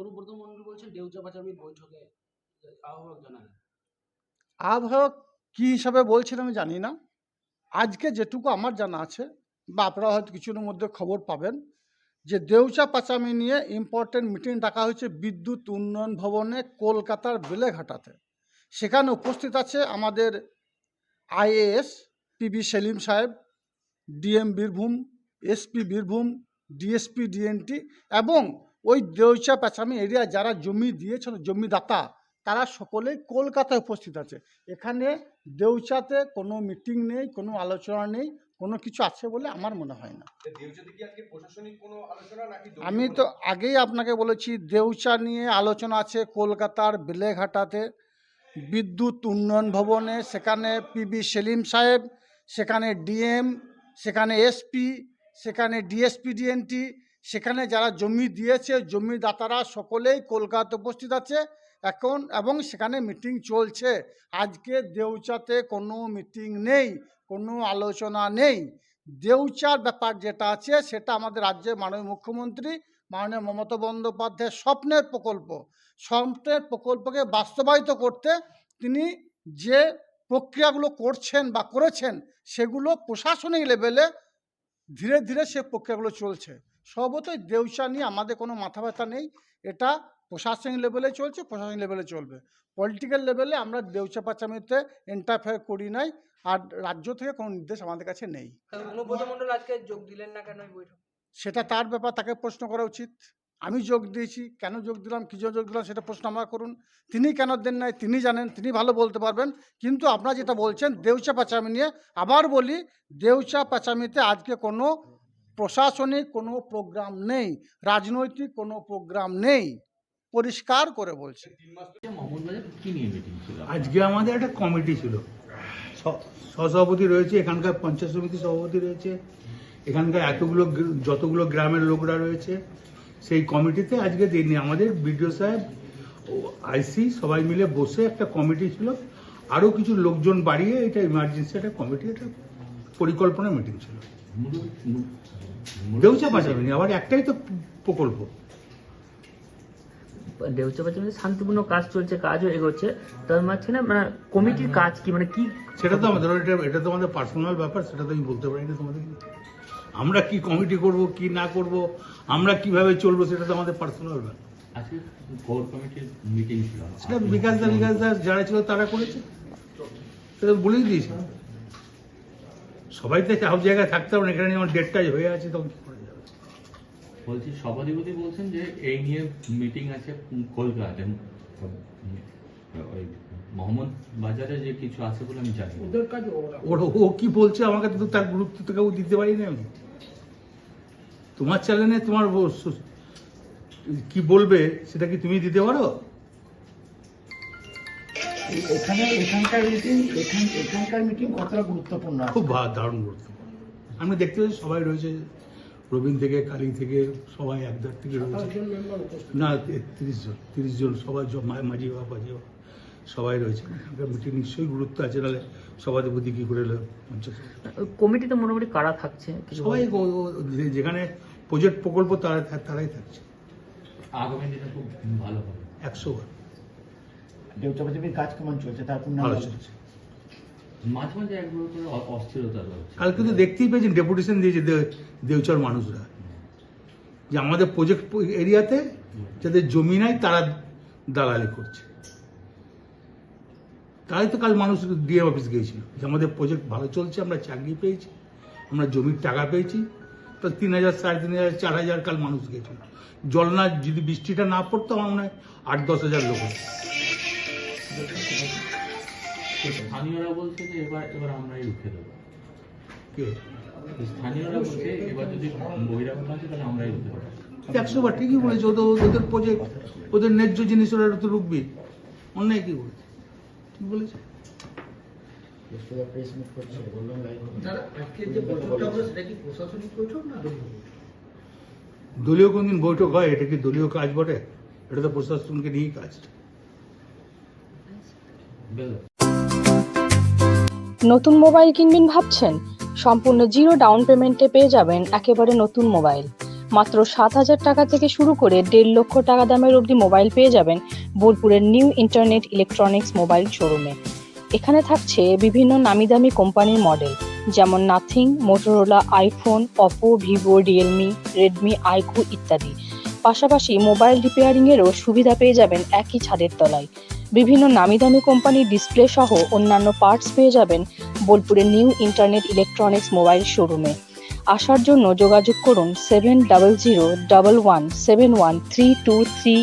অনুব্রত মন্ডল বলছেন দেউচা পাচামির বৈঠকে আহ্বায়ক জানালেন। আহ্বায়ক কী হিসাবে বলছেন আমি জানি না। আজকে যেটুকু আমার জানা আছে, বা আপনারা হয়তো কিছুর মধ্যে খবর পাবেন, যে দেউচা পাচামি নিয়ে ইম্পর্টেন্ট মিটিং ডাকা হয়েছে বিদ্যুৎ উন্নয়ন ভবনে কলকাতার বেলেঘাটাতে। সেখানে উপস্থিত আছে আমাদের আইএএস পিবি সেলিম সাহেব DM Birbhum SP Birbhum DSP DNT এবং ওই দেউচা পাচামি এরিয়া যারা জমি দিয়েছিল জমিদাতা তারা সকলেই কলকাতায় উপস্থিত আছে। এখানে দেউচাতে কোনো মিটিং নেই কোনো আলোচনা নেই কোনো কিছু আছে বলে আমার মনে হয় না। আমি তো আগেই আপনাকে বলেছি দেউচা নিয়ে আলোচনা আছে কলকাতার বেলেঘাটাতে। বিদ্যুৎ উন্নয়ন ভবনে সেখানে পিবি সেলিম সাহেব সেখানে ডিএম সেখানে এসপি সেখানে ডিএসপি ডিএনটি সেখানে যারা জমি দিয়েছে, জমিদাতারা সকলেই কলকাতা উপস্থিত আছে এখন এবং সেখানে মিটিং চলছে। আজকে দেউচাতে কোনো মিটিং নেই, কোনো আলোচনা নেই। দেউচার ব্যাপার যেটা আছে সেটা আমাদের রাজ্যের মাননীয় মুখ্যমন্ত্রী, মাননীয় মমতা বন্দ্যোপাধ্যায়ের স্বপ্নের প্রকল্প। স্বপ্নের প্রকল্পকে বাস্তবায়িত করতে তিনি যে প্রক্রিয়াগুলো করছেন বা করেছেন সেগুলো প্রশাসনিক লেভেলে ধীরে ধীরে সে প্রক্রিয়াগুলো চলছে। সর্বতই দেউচা নিয়ে আমাদের কোনো মাথা ব্যথা নেই। এটা প্রশাসনিক লেভেলে চলছে প্রশাসনিক লেভেলে চলবে। পলিটিক্যাল লেভেলে আমরা দেউচা পাচামিতে ইন্টারফেয়ার করি নাই আর রাজ্য থেকে কোনো নির্দেশ আমাদের কাছে নেই। আজকে যোগ দিলেন না কেন সেটা তার ব্যাপার তাকে প্রশ্ন করা উচিত। আমি যোগ দিয়েছি কেন যোগ দিলাম কী যোগ দিলাম সেটা প্রশ্ন আমার করুন। তিনি কেন দেন নাই তিনি জানেন তিনি ভালো বলতে পারবেন। কিন্তু আপনারা যেটা বলছেন দেউচা পাচামি নিয়ে আবার বলি দেউচা পাচামিতে আজকে কোনো প্রশাসনিক কোনো প্রোগ্রাম নেই, রাজনৈতিক কোনো প্রোগ্রাম নেই, পরিষ্কার করে বলছি। আজকে আমাদের একটা কমিটি ছিল। স- সহসভাপতি রয়েছে, এখানকার পঞ্চায়েত সমিতি সভাপতি রয়েছে, এখানকার এতগুলো যতগুলো গ্রামের লোকরা রয়েছে। সেই কমিটিতে আজকে দিন আমাদের বিডিও সাহেব ও আইসি সবাই মিলে বসে একটা কমিটি ছিল। আরও কিছু লোকজন বাড়িয়ে এটা ইমার্জেন্সি একটা কমিটি, একটা পরিকল্পনা মিটিং ছিল। দেউচা পাচাবেনি আবার একটাই তো প্রকল্প। দেউচা পাচামিতে শান্তিপূর্ণ কাজ চলছে কাজও এগোচ্ছে তার মাঝখানে মানে কমিটির কাজ কি মানে কি? সেটা তো আমাদের এটা এটা তো আমাদের পার্সোনাল ব্যাপার সেটা তো আমি বলতে পারি না তোমাদের আমরা কি কমিটি করব কি না করব আমরা কীভাবে চলবো সেটা তো আমাদের পার্সোনাল ব্যাপার। আজকে কোর কমিটির মিটিং ছিল। সেটা বিকাশ দা বিকাশ দাস যারা ছিল তারা করেছে। সেটা বলেই দিয়েছে। সবাই তো সব জায়গায় থাকতে হবে না এখানে যেমন ডেটটাই হয়ে আছে তখন কি করা যাবে? বলছি সভাধিপতি বলছেন যে এই নিয়ে মিটিং আছে কলকাতাতে ওই মোহাম্মদ বাজারে যে কিছু আছে বলে আমি জানি না। ওর ও কি বলছে আমাকে তো তার গুরুত্ব তো কেউ দিতে পারি না আমি। তোমার চ্যানেলে তোমার কি বলবে সেটা কি তুমি দিতে পারো? এখানে এখানকার মিটিং এখান এখানকার মিটিং কতটা গুরুত্বপূর্ণ খুব দারুণ গুরুত্বপূর্ণ। আমি দেখতে পাচ্ছি সবাই রয়েছে রবীন থেকে কালী থেকে সবাই একদার থেকে রয়েছে। না তিরিশ জন তিরিশ জন সবাই মাঝি বাবা মাঝি বাবা সবাই রয়েছে। এখানকার মিটিং নিশ্চয়ই গুরুত্ব আছে নাহলে সভাধিপতি কী করে কমিটিতে মোটামুটি কারা থাকছে? সবাই যেখানে প্রজেক্ট প্রকল্প তারা তারাই থাকছে। আগামী দিনে খুব ভালো হবে। একশো বার। দেউচাপাচাপির কাজ কেমন চলছে? তার চলছে। মাঝে মাঝে একবার করে অস্থিরতা রয়েছে। কালকে তো দেখতেই পেয়েছেন ডেপুটেশন দিয়েছে দে- মানুষরা। যে আমাদের প্রজেক্ট এরিয়াতে যাদের জমি নাই তারা দালালি করছে। তাই তো কাল মানুষ ডিএ অফিস গিয়েছিল। যে আমাদের প্রজেক্ট ভালো চলছে আমরা চাকরি পেয়েছি আমরা জমির টাকা পেয়েছি। তো তিন হাজার সাড়ে তিন হাজার চার হাজার কাল মানুষ গিয়েছিল। জল না যদি বৃষ্টিটা না পড়তো আমার মনে হয় আট দশ হাজার লোক। স্থানীয়রা বলছে যে এবার এবার আমরাই রুখে দেবো। স্থানীয়রা বলছে এবার যদি বহিরাগত আছে তাহলে আমরাই রুখে দেবো। একশো বার ঠিকই বলেছে। ওদের ওদের প্রজেক্ট ওদের ন্যায্য জিনিস ওরা তো রুখবি অন্যায় কি বলেছে? ঠিক বলেছে? দলীয় কোনদিন বৈঠক হয়? এটা কি দলীয় কাজ বটে? এটা তো প্রশাসনকে নিয়েই কাজ। নতুন মোবাইল কিনবেন ভাবছেন? সম্পূর্ণ জিরো ডাউন পেমেন্টে পেয়ে যাবেন একেবারে নতুন মোবাইল। মাত্র সাত হাজার টাকা থেকে শুরু করে দেড় লক্ষ টাকা দামের অবধি মোবাইল পেয়ে যাবেন বোলপুরের নিউ ইন্টারনেট ইলেকট্রনিক্স মোবাইল শোরুমে। এখানে থাকছে বিভিন্ন নামি দামি কোম্পানির মডেল, যেমন Nothing, Motorola, iPhone, Oppo, Vivo, Realme, Redmi, iQOO ইত্যাদি। পাশাপাশি মোবাইল রিপেয়ারিংয়েরও সুবিধা পেয়ে যাবেন একই ছাদের তলায়। বিভিন্ন নামি দামি কোম্পানির ডিসপ্লে সহ অন্যান্য পার্টস পেয়ে যাবেন বোলপুরের নিউ ইন্টারনেট ইলেকট্রনিক্স মোবাইল শোরুমে আসার জন্য যোগাযোগ করুন seven double zero double one seven one three two three